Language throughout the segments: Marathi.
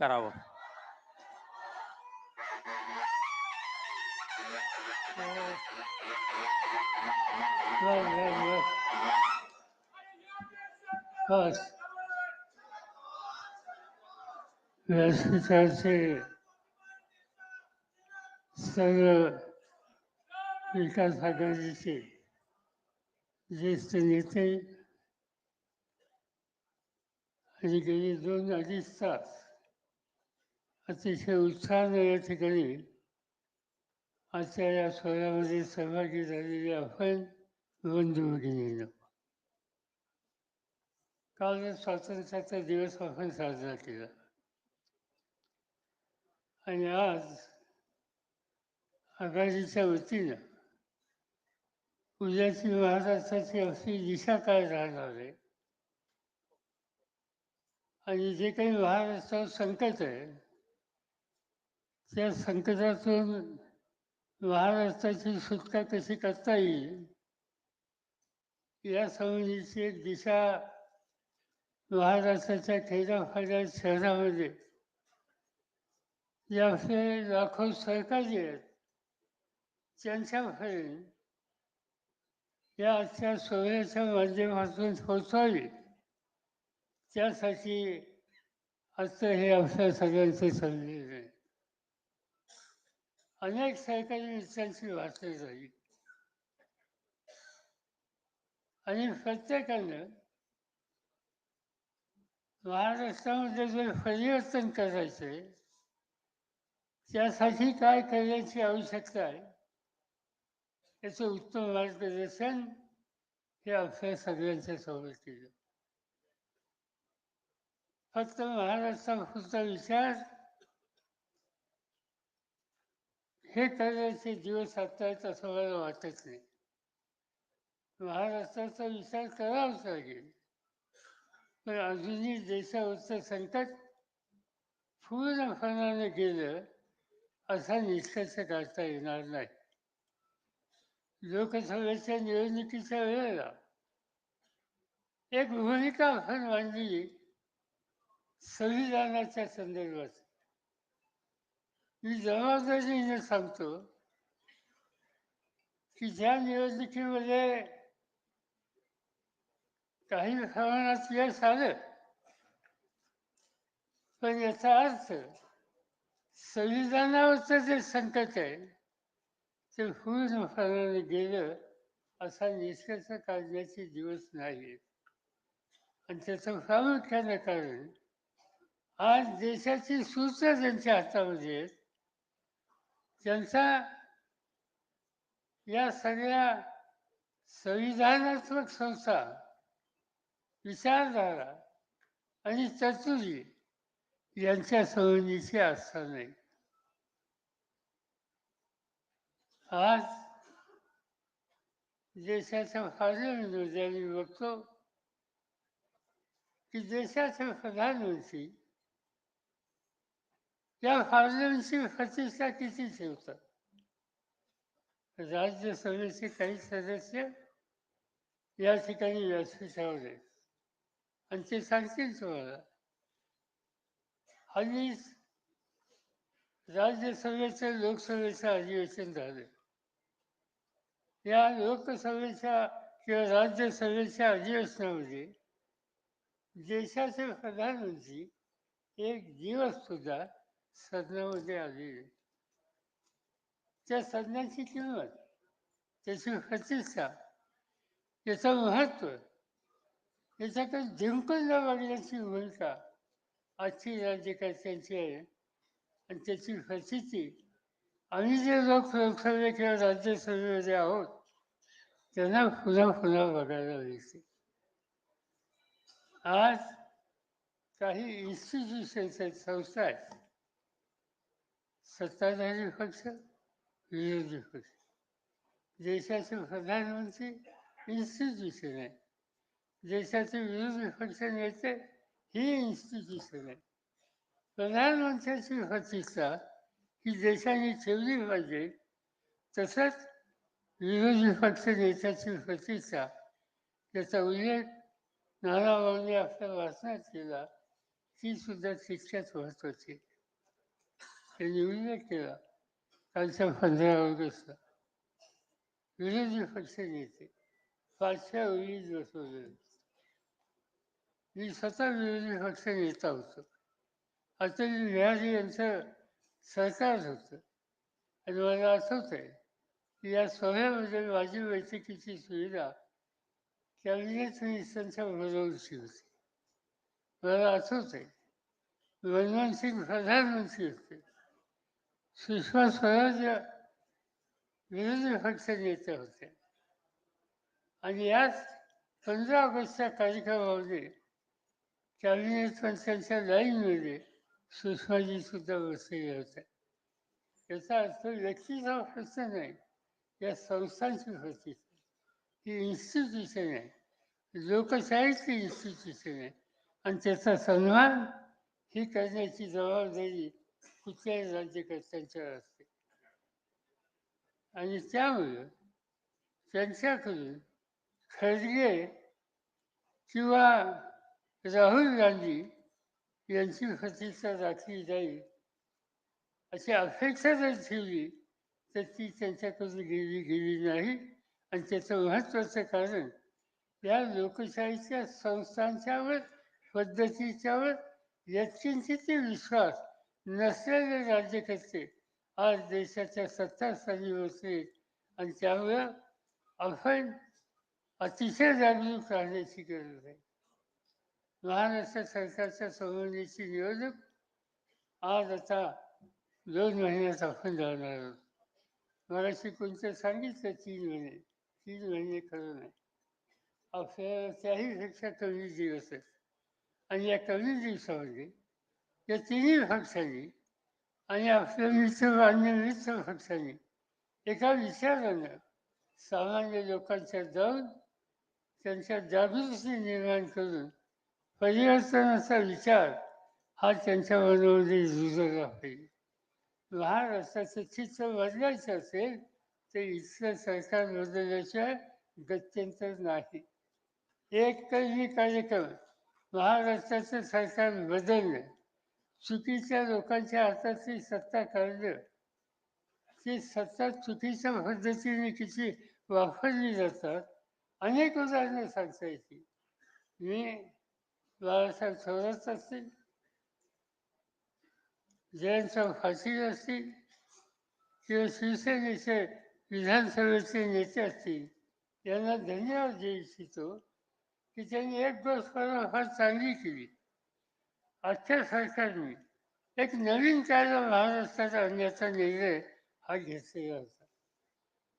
करावं बस व्यासपीठाचे सर्व विकास आघाडीचे ज्येष्ठ नेते आणि गेली दोन अडीच तास अतिशय उत्साहाने या ठिकाणी आजच्या या सोहळ्यामध्ये सहभागी झालेले आपण बंधू काल स्वातंत्र्याचा दिवस आपण साजरा केला. आणि आज आघाडीच्या वतीनं उद्याची महाराष्ट्राची अशी दिशा काय राहणार आहे? आणि जे काही महाराष्ट्रावर संकट आहे त्या संकटातून महाराष्ट्राची सुटका कशी करता येईल? या संबंधीची एक दिशा महाराष्ट्राच्या खेड्याफाड्या शहरामध्ये. जे लाखो सहकारी आहेत. त्यांच्यापर्यंत या आजच्या सोहळ्याच्या माध्यमातून पोहोचावी. त्यासाठी आजचं हे आपल्या सगळ्यांचे संधी आहे. अनेक सहकारी मित्रांची वाटली झाली आणि प्रत्येकानं महाराष्ट्रामध्ये जर परिवर्तन करायचे त्यासाठी काय करण्याची आवश्यकता आहे याचं उत्तम मार्गदर्शन हे आपल्या सगळ्यांच्या समोर केलं. फक्त महाराष्ट्रापुरता विचार हे करण्याचे दिवस आता आहेत असं मला वाटत नाही. महाराष्ट्राचा विचार करावाच लागेल. पण अजूनही देशावरचं संकट पूर्णपणाने गेलं असा निष्कर्ष काढता येणार नाही. लोकसभेच्या निवडणुकीच्या वेळेला एक भूमिका आपण मांडली संविधानाच्या संदर्भात. मी जबाबदारीने सांगतो की ज्या निवडणुकीमध्ये काही प्रमाणात यश आलं पण याचा अर्थ संविधानावरचं जे संकट आहे ते पूर्णपणाने गेलं असा निष्कर्ष काढण्याचे दिवस नाही आणि त्याचं प्रामुख्यानं कारण आज देशाची सूत्र ज्यांच्या हातामध्ये आहेत त्यांचा या सगळ्या संविधानात्मक संस्था विचारधारा आणि तरतुदी यांच्या संबंधीची आस्था नाही आज देशाच्या पार्लमेंटमध्ये आम्ही बघतो की देशाचे प्रधानमंत्री या पार्लमेंटची प्रतिष्ठा किती ठेवतात राज्यसभेचे काही सदस्य या ठिकाणी व्यासपीठावर आहेत आणि ते सांगतील तुम्हाला. आणि राज्यसभेचं लोकसभेचं अधिवेशन झालं. या लोकसभेच्या किंवा राज्यसभेच्या अधिवेशनामध्ये देशाचे प्रधानमंत्री एक दिवस सुद्धा सदनामध्ये आले नाही. त्या सज्ञांची किंमत त्याची प्रतिष्ठा त्याचं महत्त्व याच्याकडे जिंकून न वागण्याची भूमिका आजची राज्यकर्त्यांची आहे आणि त्याची प्रचिती आम्ही जे लोक लोकसभे किंवा राज्यसभेमध्ये आहोत त्यांना पुन्हा पुन्हा बघायला मिळते आज काही इन्स्टिट्यूशन्स आहेत संस्था आहेत सत्ताधारी पक्ष विरोधी पक्ष. देशाचे प्रधानमंत्री इन्स्टिट्यूशन आहे देशाचे विरोधी पक्ष नेते ही इन्स्टिट्यूशन आहे प्रधानमंत्र्याची प्रतिष्ठा ही देशाने ठेवली पाहिजे. तसंच विरोधी पक्ष नेत्याची प्रतिष्ठा याचा उल्लेख नानाभाऊंनी आपल्या वाचनात केला ती सुद्धा तितक्याच महत्वाची ते त्यांनी उल्लेख केला कालच्या पंधरा ऑगस्टला विरोधी पक्ष नेते पाचव्या ओळीत बसवलेले मी स्वतः विरोधी पक्ष नेता होतो अतुल बिहारी यांचं सरकार होतं आणि मला आठवत आहे की या सोहळ्यामध्ये माझी बैठकीची सुविधा कॅबिनेट मिनिस्टरांच्या बरोबरची होती मला आठवत आहे मनमोहन सिंग प्रधानमंत्री होते सुषमा स्वराज विरोधी पक्ष नेते होते. आणि याच पंधरा ऑगस्टच्या कार्यक्रमामध्ये कॅबिनेट मंत्र्यांच्या लाईनमध्ये सुषमाजी सुद्धा बसलेल्या होत्या याचा अर्थ व्यक्तीचा प्रश्न नाही या संस्थांची प्रतिष्ठा ही इन्स्टिट्यूशन आहे. लोकशाहीची इन्स्टिट्यूशन आहे. आणि त्याचा सन्मान ही करण्याची जबाबदारी कुठल्याही राज्यकर्त्यांच्यावर असते. आणि त्यामुळे त्यांच्याकडून खरगे किंवा राहुल गांधी यांची प्रतिष्ठा राखली जाईल अशी अपेक्षा जर ठेवली तर ती त्यांच्याकडून गेली गेली नाही. आणि त्याचं महत्त्वाचं कारण या लोकशाहीच्या संस्थांच्यावर पद्धतीच्यावर यत्किंचित विश्वास नसलेले राज्यकर्ते आज देशाच्या सत्ता स्थानी बसले आणि त्यामुळं आपण अतिशय जागरूक राहण्याची गरज आहे. महाराष्ट्र सरकारच्या संबंधीची निवडणूक आज आता दोन महिन्यात आपण जाणार आहोत. मगाशी कोणतं सांगितलं? तीन महिने. तीन महिने खरं नाही. आपल्याला त्याहीपेक्षा कमी दिवस आहेत. आणि या कमी दिवसामध्ये या तिन्ही पक्षांनी आणि आपल्या मित्र अन्य मित्र पक्षांनी एका विचारानं सामान्य लोकांच्या जाऊन त्यांच्या जागृती निर्माण करून परिवर्तनाचा विचार हा त्यांच्या मनामध्ये रुजला पाहिजे महाराष्ट्राचं चित्र बदलायचं असेल तर इथलं सरकार बदलल्याशिवाय गत्यंतर नाही. एक मी कार्यक्रम महाराष्ट्राचं सरकार बदललं चुकीच्या लोकांच्या हातातली सत्ता काढलं. ती सत्ता चुकीच्या पद्धतीने किती वापरली जातात. अनेक उदाहरणं सांगता येतील. मी बाळासाहेब थोरात असतील. जयंतराव पाटील असतील. किंवा शिवसेनेचे विधानसभेचे नेते असतील. यांना धन्यवाद देऊ इच्छितो की त्यांनी एक गोष्ट फार चांगली केली. आजच्या सरकारने एक नवीन कायदा महाराष्ट्रात आणण्याचा निर्णय हा घेतलेला होता.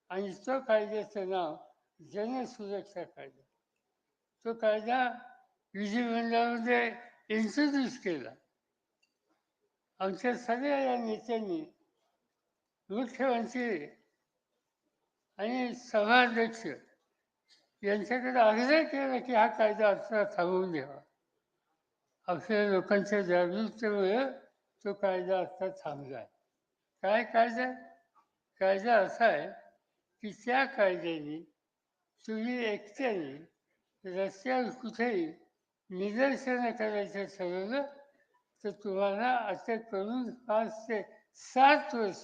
आणि तो कायद्याचं नाव जनसुरक्षा कायदा. तो कायदा विधिमंडळामध्ये इंट्रोड्यूस केला. आमच्या सगळ्या या नेत्यांनी मुख्यमंत्री आणि सभाध्यक्ष यांच्याकडे आग्रह केला की हा कायदा आता थांबवून द्यावा. अक्षर लोकांच्या जागृतीमुळे तो कायदा आता थांबला काय कायदा? कायदा असा आहे की त्या कायद्याने तुम्ही एकट्याने रस्त्यावर कुठेही निदर्शनं करायचं ठरवलं तर तुम्हाला अटक करून पाच ते सात वर्ष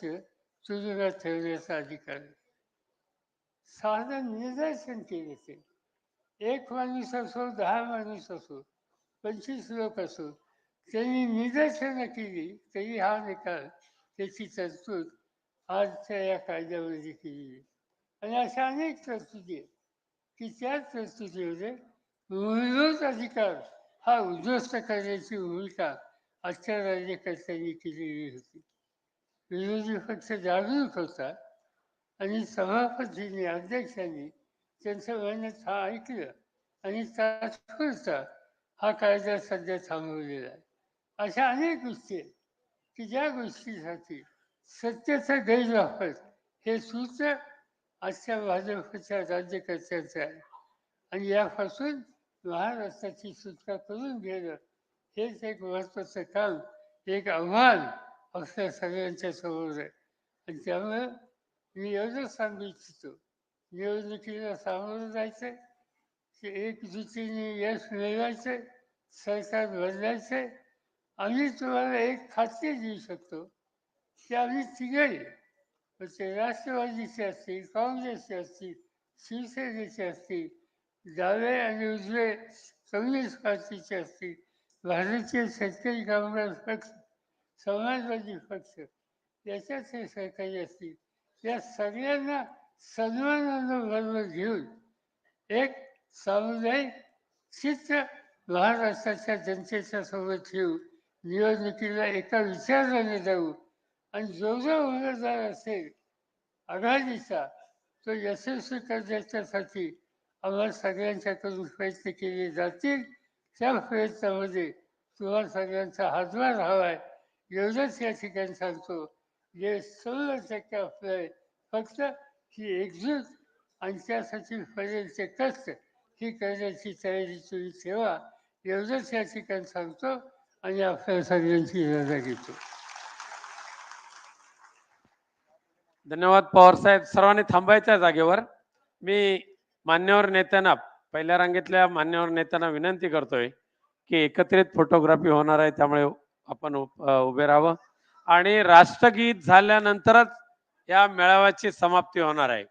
तुरुंगात ठेवण्याचा अधिकार आहे. साधं निदर्शन केले ते एक माणूस असो दहा माणूस असो पंचवीस लोक असून त्यांनी निदर्शनं केली तरी हा निकाल त्याची तरतूद आजच्या या कायद्यामध्ये केली. आणि अशा अनेक तरतुदी आहेत की त्या तरतुदीमध्ये मूलभूत अधिकार हा उद्ध्वस्त करण्याची भूमिका आजच्या राज्यकर्त्यांनी केलेली होती. विरोधी पक्ष जागरूक होता आणि सभापतींनी अध्यक्षांनी त्यांचं म्हणणं हा ऐकलं आणि तात्पुरता हा कायदा सध्या थांबवलेला आहे. अशा अनेक गोष्टी आहेत की ज्या गोष्टीसाठी सत्याचा गैरवापर हे सूत्र आजच्या भाजपच्या राज्यकर्त्यांचं आहे. आणि यापासून महाराष्ट्राची सुटका करून घेणं हेच एक महत्त्वाचं काम एक आव्हान आपल्या सगळ्यांच्या समोर आहे. आणि त्यामुळं मी एवढंच सांगू इच्छितो. निवडणुकीला सामोरं जायचं आहे एकजुटीने यश मिळवायचं सरकार बदलायचं आम्ही तुम्हाला एक खाते देऊ शकतो की आम्ही तिघही ते राष्ट्रवादीचे असतील काँग्रेसचे असतील शिवसेनेचे असतील डावे आणि उजवे कम्युनिस्ट पार्टीचे असतील भारतीय शेतकरी कामगार पक्ष समाजवादी पक्ष याच्यात हे सहकारी असतील या सगळ्यांना सन्मानानं बरोबर घेऊन एक सामुदायिक चित्र महाराष्ट्राच्या जनतेच्या सोबत ठेवू निवडणुकीला एका विचाराने जाऊ आणि जो जो उमेदवार असेल आघाडीचा तो यशस्वी करण्याच्यासाठी आम्हाला सगळ्यांच्याकडून प्रयत्न केले जातील. त्या प्रयत्नामध्ये तुम्हाला सगळ्यांचा हातभार हवा आहे एवढंच या ठिकाणी सांगतो जे सर्व टक्के आपलं आहे फक्त ही एकजूट आणि त्यासाठी पर्यंत कष्ट ही करण्याची तयारी तुम्ही ठेवा एवढंच या ठिकाणी सांगतो आणि आपल्या सगळ्यांची इजाजा घेतो. धन्यवाद पवारसाहेब सर्वांनी थांबायच्या जागेवर. मी मान्यवर नेत्यांना पहिल्या रांगेतल्या मान्यवर नेत्यांना विनंती करतोय की एकत्रित फोटोग्राफी होणार आहे त्यामुळे आपण उभे राहावं. आणि राष्ट्रगीत झाल्यानंतरच या मेळाव्याची समाप्ती होणार आहे.